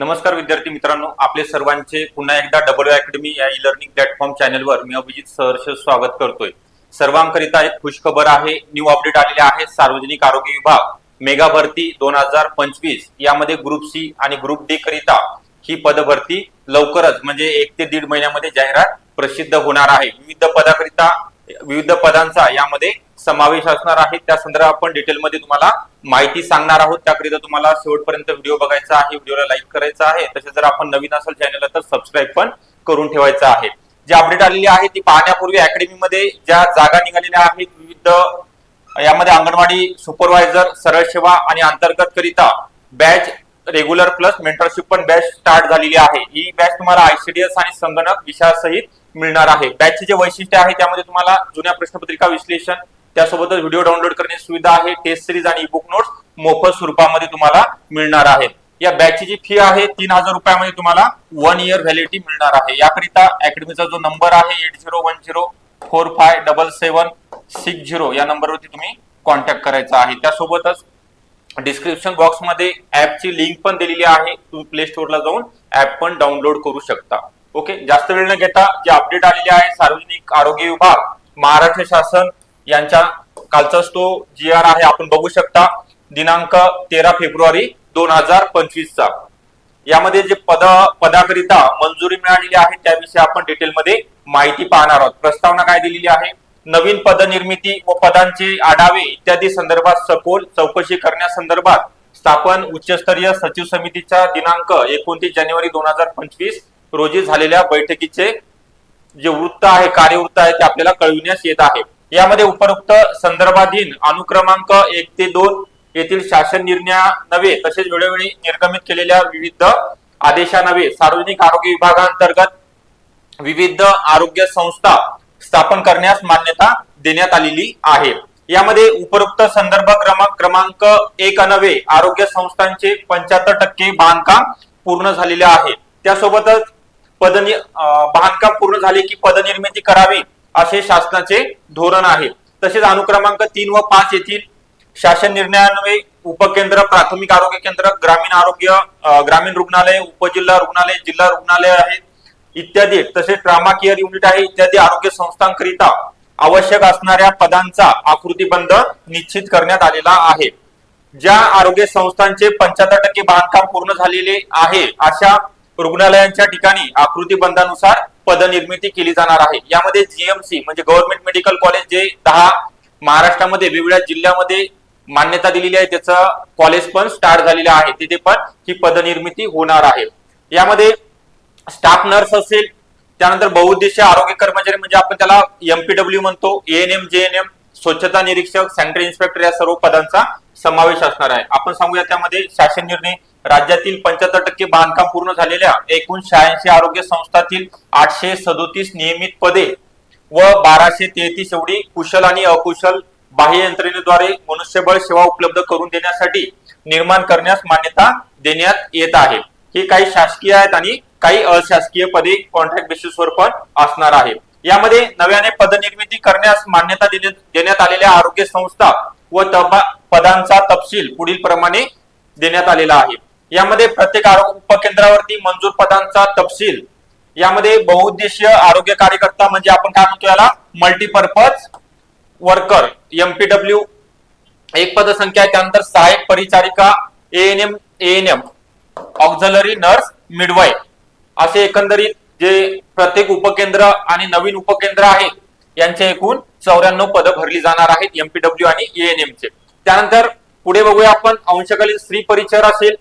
नमस्कार विद्यार्थी मित्रांनो आपले सर्वांचे पुन्हा एकदा डब्ल्यू अकॅडमी या ई लर्निंग प्लॅटफॉर्म चॅनलवर मी अभिजित सहर्ष स्वागत करतोय. सर्वांकरिता एक खुशखबर आहे न्यू अपडेट आलेले आहे सार्वजनिक आरोग्य विभाग मेगा भरती दोन हजार पंचवीस यामध्ये ग्रुप सी आणि ग्रुप डी करिता ही पदभरती लवकरच म्हणजे एक ते दीड महिन्यामध्ये जाहिरात प्रसिद्ध होणार आहे. विविध पदाकरिता विविध पदांचा यामध्ये समावेश असणार आहे. त्या संदर्भात आपण डिटेलमध्ये तुम्हाला माहिती सांगणार आहोत. त्याकरिता तुम्हाला शेवटपर्यंत व्हिडिओ बघायचा आहे व्हिडिओला लाईक करायचा आहे. तसेच जर आपण नवीन असेल चॅनलला तर सबस्क्राईब पण करून ठेवायचं आहे. जी अपडेट आलेली आहे ती पाहण्यापूर्वी अकॅडमीमध्ये ज्या जागा निघालेल्या आहेत विविध यामध्ये अंगणवाडी सुपरवायझर सरळ सेवा आणि अंतर्गत करिता बॅच रेग्युलर प्लस मेंटरशिप पण बॅच स्टार्ट झालेली आहे. ही बॅच तुम्हाला आयसीडीएस आणि संगणक विषयासहित मिळणार आहे. बॅचचे जे वैशिष्ट्य आहे त्यामध्ये तुम्हाला जुन्या प्रश्नपत्रिका विश्लेषण त्यासोबतच व्हिडिओ डाउनलोड करण्याची सुविधा आहे टेस्ट सिरीज आणि बुक नोट्स मोफत स्वरूपामध्ये तुम्हाला मिळणार आहे. या बॅचची जी फी आहे तीन हजार रुपयामध्ये तुम्हाला वन इयर व्हॅलिडिटी मिळणार आहे. याकरिता अकॅडमीचा जो नंबर आहे eight zero one zero four five double seven six zero या नंबरवरती तुम्ही कॉन्टॅक्ट करायचा आहे. त्यासोबतच डिस्क्रिप्शन बॉक्समध्ये ऍपची लिंक पण दिलेली आहे. तुम्ही प्ले स्टोअरला जाऊन ऍप पण डाउनलोड करू शकता. ओके? जास्त वेळ न घेता जे अपडेट आलेले आहे सार्वजनिक आरोग्य विभाग महाराष्ट्र शासन यांच्या कालचाच तो जी आर आहे आपण बघू शकता. दिनांक तेरा फेब्रुवारी दोन हजार पंचवीसचा. यामध्ये जे पद पदाकरिता मंजुरी मिळालेली आहे त्याविषयी आपण डिटेलमध्ये माहिती पाहणार आहोत. प्रस्तावना काय दिलेली आहे? नवीन पद निर्मिती व पदांचे आढावे इत्यादी संदर्भात सखोल चौकशी करण्यासंदर्भात स्थापन उच्चस्तरीय सचिव समितीचा दिनांक एकोणतीस जानेवारी दोन हजार पंचवीस रोजी झालेल्या बैठकीचे जे वृत्त आहे कार्यवृत्त आहे ते आपल्याला कळविण्यास येत आहे. यामध्ये उपरोक्त संदर्भाधीन अनुक्रमांक एक ते दोन येथील शासन निर्णया नव्हे तसेच वेळोवेळी निर्गमित केलेल्या विविध आदेशानवे सार्वजनिक आरोग्य विभागांतर्गत विविध आरोग्य संस्था स्थापन करण्यास मान्यता देण्यात आलेली आहे. यामध्ये उपरोक्त संदर्भ क्रमांक क्रमांक एक नव्हे आरोग्य संस्थांचे पंच्याहत्तर टक्के बांधकाम पूर्ण झालेले आहे. त्यासोबतच पदनि बांधकाम पूर्ण झाले की पदनिर्मिती करावी असे शासनाचे धोरण आहे. तसेच अनुक्रमांक तीन व पाच येथील शासन निर्णयान्वये उपकेंद्र प्राथमिक आरोग्य केंद्र ग्रामीण आरोग्य ग्रामीण रुग्णालय उपजिल्हा रुग्णालय जिल्हा रुग्णालय आहेत इत्यादी. तसेच ट्रामा केअर युनिट आहे इत्यादी आरोग्य संस्थांकरिता आवश्यक असणाऱ्या पदांचा आकृतीबंध निश्चित करण्यात आलेला आहे. ज्या आरोग्य संस्थांचे पंच्याहत्तर टक्के बांधकाम पूर्ण झालेले आहे अशा रुग्णालयांच्या ठिकाणी आकृतीबंधानुसार पदनिर्मिती केली जाणार आहे. यामध्ये जीएमसी म्हणजे गव्हर्नमेंट मेडिकल कॉलेज जे दहा महाराष्ट्रामध्ये वेगवेगळ्या जिल्ह्यामध्ये मान्यता दिलेली आहे त्याचं कॉलेज पण स्टार्ट झालेलं आहे. तिथे पण ही पदनिर्मिती होणार आहे. यामध्ये स्टाफ नर्स असेल त्यानंतर बहुउद्देशीय आरोग्य कर्मचारी म्हणजे आपण त्याला एमपीडब्ल्यू म्हणतो एएनएम जेएनएम स्वच्छता निरीक्षक सॅनिटरी इन्स्पेक्टर या सर्व पदांचा समावेश असणार आहे. आपण सांगूया त्यामध्ये शासन निर्णय. राज्यातील पंच्याहत्तर टक्के बांधकाम पूर्ण झालेल्या एकूण शहाऐंशी आरोग्य संस्थातील आठशे सदोतीस नियमित पदे व बाराशे तेहतीस एवढी कुशल आणि अकुशल बाह्य यंत्रणेद्वारे मनुष्यबळ सेवा उपलब्ध करून देण्यासाठी निर्माण करण्यास मान्यता देण्यात येत आहे. हे काही शासकीय आहेत आणि काही अशासकीय पदे कॉन्ट्रॅक्ट बेसिसवर पण असणार आहे यामध्ये नव्याने पदनिर्मिती करण्यास मान्यता देण्यात देण्यात आलेल्या आरोग्य संस्था व पदांचा तपशील पुढील प्रमाणे देण्यात आलेला आहे. यामध्ये प्रत्येक आरोग्य उपकेंद्रावरती मंजूर पदांचा तपशील यामध्ये बहुउद्देशीय आरोग्य कार्यकर्ता म्हणजे आपण काय म्हणतो याला? मल्टीपर्पज वर्कर एमपीडब्ल्यू एक पदसंख्या आहे त्यानंतर सहाय्यक परिचारिका ANM ANM auxiliary nurse midwife असे एकंदरीत जे प्रत्येक उपकेंद्र आणि नवीन उपकेंद्र आहेत यांचे एकूण चौऱ्याण्णव पदं भरली जाणार आहेत एमपीडब्ल्यू आणि एएनएमचे त्यानंतर पुढे बघूया आपण अंशकालीन स्त्री परिचर असेल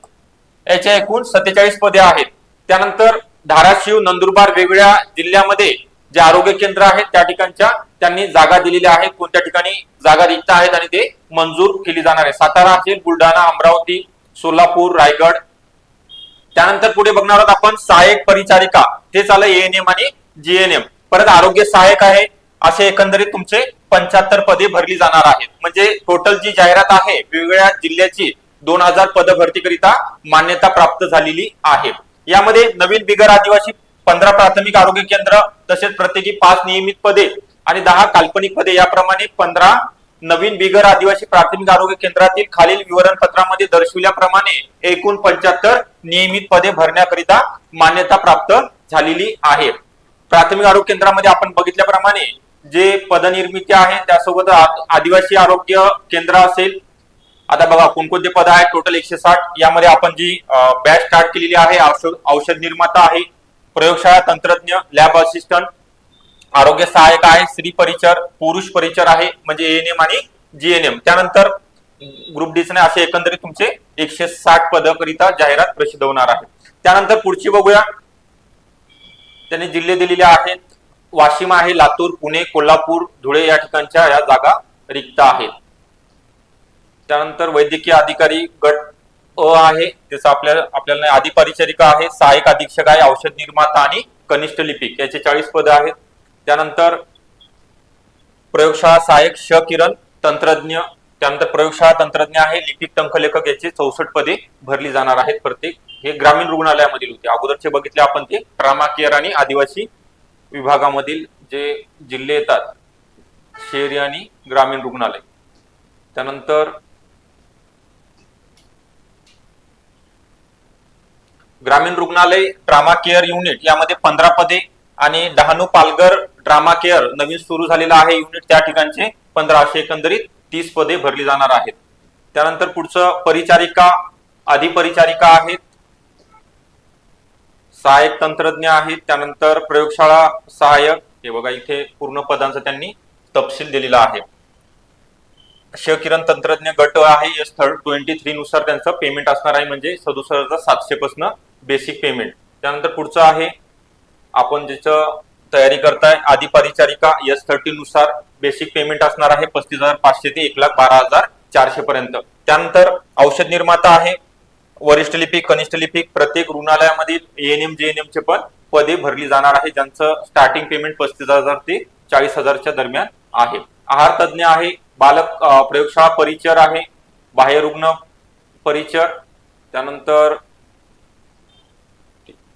याचे एकूण सत्तेचाळीस पदे आहेत. त्यानंतर धाराशिव नंदुरबार वेगवेगळ्या जिल्ह्यामध्ये जे आरोग्य केंद्र आहेत त्या ठिकाणच्या त्यांनी जागा दिलेल्या आहेत. कोणत्या ठिकाणी जागा रिक्त आहेत आणि ते मंजूर केली जाणार आहे. सातारा असेल बुलढाणा अमरावती सोलापूर रायगड. त्यानंतर पुढे बघणार आहोत आपण सहाय्यक परिचारिका. ते चालू एएनएम आणि जीएनएम परत आरोग्य सहाय्यक आहे असे एकंदरीत तुमचे पंच्याहत्तर पदे भरली जाणार आहेत. म्हणजे टोटल जी जाहिरात आहे वेगवेगळ्या जिल्ह्याची दोन हजार पद भरतीकरिता मान्यता प्राप्त झालेली आहे. यामध्ये नवीन बिगर आदिवासी पंधरा प्राथमिक आरोग्य केंद्र तसेच प्रत्येकी पाच नियमित पदे आणि दहा काल्पनिक पदे. याप्रमाणे पंधरा नवीन बिगर आदिवासी प्राथमिक आरोग्य केंद्रातील खालील विवरणपत्रामध्ये दर्शविल्याप्रमाणे एकूण पंच्याहत्तर नियमित पदे भरण्याकरिता मान्यता प्राप्त झालेली आहे. प्राथमिक आरोग्य केंद्रामध्ये आपण बघितल्याप्रमाणे जे पदनिर्मिती आहे त्यासोबत आदिवासी आरोग्य केंद्र असेल आता बघा कोणकोणते पद आहेत टोटल एकशे साठ यामध्ये आपण जी बॅच स्टार्ट केलेली आहे औषध औषध निर्माता आहे प्रयोगशाळा तंत्रज्ञ लॅब असिस्टंट आरोग्य सहाय्यक आहे स्त्री परिचर पुरुष परिचर आहे म्हणजे एएनएम आणि जीएनएम त्यानंतर ग्रुप डी असे एकंदरीत तुमचे एकशे साठ पदाकरिता जाहिरात प्रसिद्ध होणार आहे. त्यानंतर पुढची बघूया. त्यांनी जिल्हे दिलेले आहेत. वाशिम आहे लातूर पुणे कोल्हापूर धुळे या ठिकाणच्या या जागा रिक्त आहेत. त्यानंतर वैद्यकीय अधिकारी गट अ आहे. त्याचा आपल्याला आपल्याला आधी परिचारिका आहे. सहाय्यक अधीक्षक आहे औषध निर्माता आणि कनिष्ठ लिपिक याचे चाळीस पद आहेत. त्यानंतर प्रयोगशाळा सहाय्यक श किरण तंत्रज्ञ त्यानंतर प्रयोगशाळा तंत्रज्ञ आहे लिपिक टंकलेखक याची चौसष्ट पदे भरली जाणार आहेत प्रत्येक. हे ग्रामीण रुग्णालयामधील होते. अगोदरचे बघितले आपण ते. ट्रामा केअर आणि आदिवासी विभागामधील जे जिल्हे येतात शहरी आणि ग्रामीण रुग्णालय. त्यानंतर ग्रामीण रुग्णालय ट्रामा केअर युनिट यामध्ये पंधरा पदे आणि डहाणू पालघर ट्रामा केअर नवीन सुरू झालेलं आहे. युनिट त्या ठिकाणचे पंधरा असे एकंदरीत. तीस पदे भरली जाणार आहेत. त्यानंतर पुढचं परिचारिका अधिपरिचारिका आहेत. सहाय्यक तंत्रज्ञ आहेत. त्यानंतर प्रयोगशाळा सहाय्यक हे बघा इथे पूर्ण पदांचा त्यांनी तपशील दिलेला आहे. क्षकिरण तंत्रज्ञ गट आहे एस थर्ड ट्वेंटी थ्री नुसार त्यांचं पेमेंट असणार आहे. म्हणजे सदुसष्ट हजार सातशे पासन बेसिक पेमेंट त्यानंतर पुढचं आहे आपण ज्याचं तयारी करताय. आधी परिचारिका एस थर्टी नुसार बेसिक पेमेंट असणार आहे पस्तीस हजार पाचशे ते एक लाख बारा हजार चारशे पर्यंत. त्यानंतर औषध निर्माता आहे. वरिष्ठ लिपिक कनिष्ठ लिपिक प्रत्येक रुग्णालयामधील एएनएम जेएनएम चे पण पदे भरली जाणार आहे ज्यांचं स्टार्टिंग पेमेंट पस्तीस हजार ते चाळीस हजारच्या दरम्यान आहे. आहार तज्ज्ञ आहे बालक प्रयोगशाळा परिचर आहे बाह्य रुग्ण परिचर त्यानंतर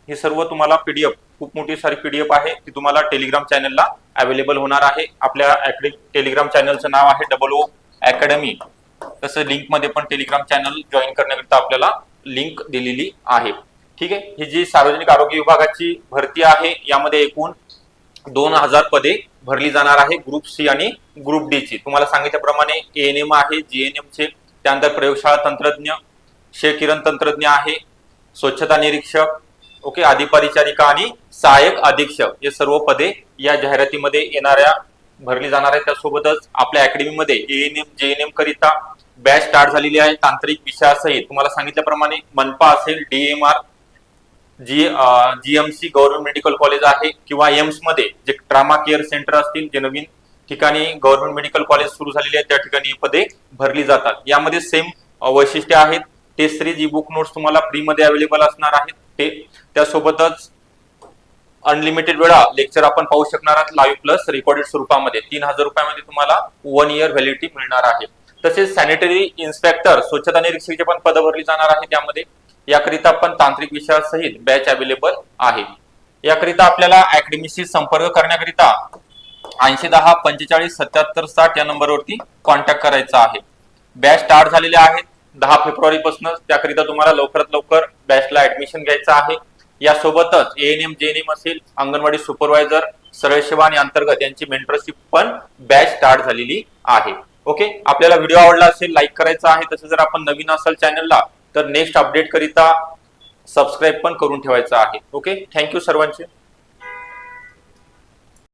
हे सर्व तुम्हाला पीडीएफ खूप मोठी सारी पीडीएफ आहे ती तुम्हाला टेलिग्राम चॅनलला अवेलेबल होणार आहे. आपल्या टेलिग्राम चॅनलचं नाव आहे डबल ओ अकॅडमी तसं लिंकमध्ये पण टेलिग्राम चॅनल जॉईन करण्याकरिता आपल्याला लिंक दिलेली आहे. ठीक आहे? ही जी सार्वजनिक आरोग्य विभागाची भरती आहे यामध्ये एकूण दोन हजार पदे भरली जाणार आहे ग्रुप सी आणि ग्रुप डी ची. तुम्हाला सांगितल्याप्रमाणे एएनएम आहे जीएनएम चे त्यानंतर प्रयोगशाळा तंत्रज्ञ शे किरण तंत्रज्ञ आहे स्वच्छता निरीक्षक ओके अधिपरिचारिका आणि सहाय्यक अधीक्षक हे सर्व पदे या जाहिरातीमध्ये येणाऱ्या भरली जाणार आहे त्यासोबतच आपल्या अकॅडमीमध्ये एएनएम जेएनएम करिता बॅच स्टार्ट झालेली आहे. तांत्रिक विषयासहित. तुम्हाला सांगितल्याप्रमाणे मनपा असेल DMR G GMC government medical college आहे किंवा एम्समध्ये जे ट्रामा केअर सेंटर असतील जे नवीन ठिकाणी गव्हर्नमेंट मेडिकल कॉलेज सुरू झालेले आहेत त्या ठिकाणी पदे भरली जातात. यामध्ये सेम वैशिष्ट्य आहेत. Test series e book notes तुम्हाला फ्रीमध्ये अवेलेबल असणार आहेत. ते त्यासोबतच अनलिमिटेड वेळा लेक्चर आपण पाहू शकणार आहात लाईव्ह प्लस रेकॉर्डेड स्वरूपामध्ये. तीन हजार रुपयामध्ये तुम्हाला वन इयर व्हॅलिडिटी मिळणार आहे. तसेच सॅनिटरी इन्स्पेक्टर स्वच्छता निरीक्षकचे पण पद भरली जाणार आहे त्यामध्ये याकरिता पण तांत्रिक विषयासहित बॅच अवेलेबल आहे. याकरिता आपल्याला अकॅडमीशी संपर्क करण्याकरिता ऐंशी दहा पंचेचाळीस सत्याहत्तर साठ या नंबरवरती कॉन्टॅक्ट करायचा आहे. बॅच स्टार्ट झालेले आहेत. दहा फेब्रुवारी पासून त्याकरिता तुम्हाला लवकरात लवकर बॅचला ऍडमिशन घ्यायचं आहे. यासोबतच एएनएम जेएनएम असेल अंगणवाडी सुपरवायझर सरळ सेवा आणि अंतर्गत यांची मेंटरशिप पण बॅच स्टार्ट झालेली आहे. ओके आपल्याला व्हिडिओ आवडला असेल लाईक करायचा आहे तसं जर आपण नवीन असाल चॅनलला तर नेक्स्ट अपडेट करिता सबस्क्राईब पण करून ठेवायचं आहे. ओके थँक्यू सर्वांचे.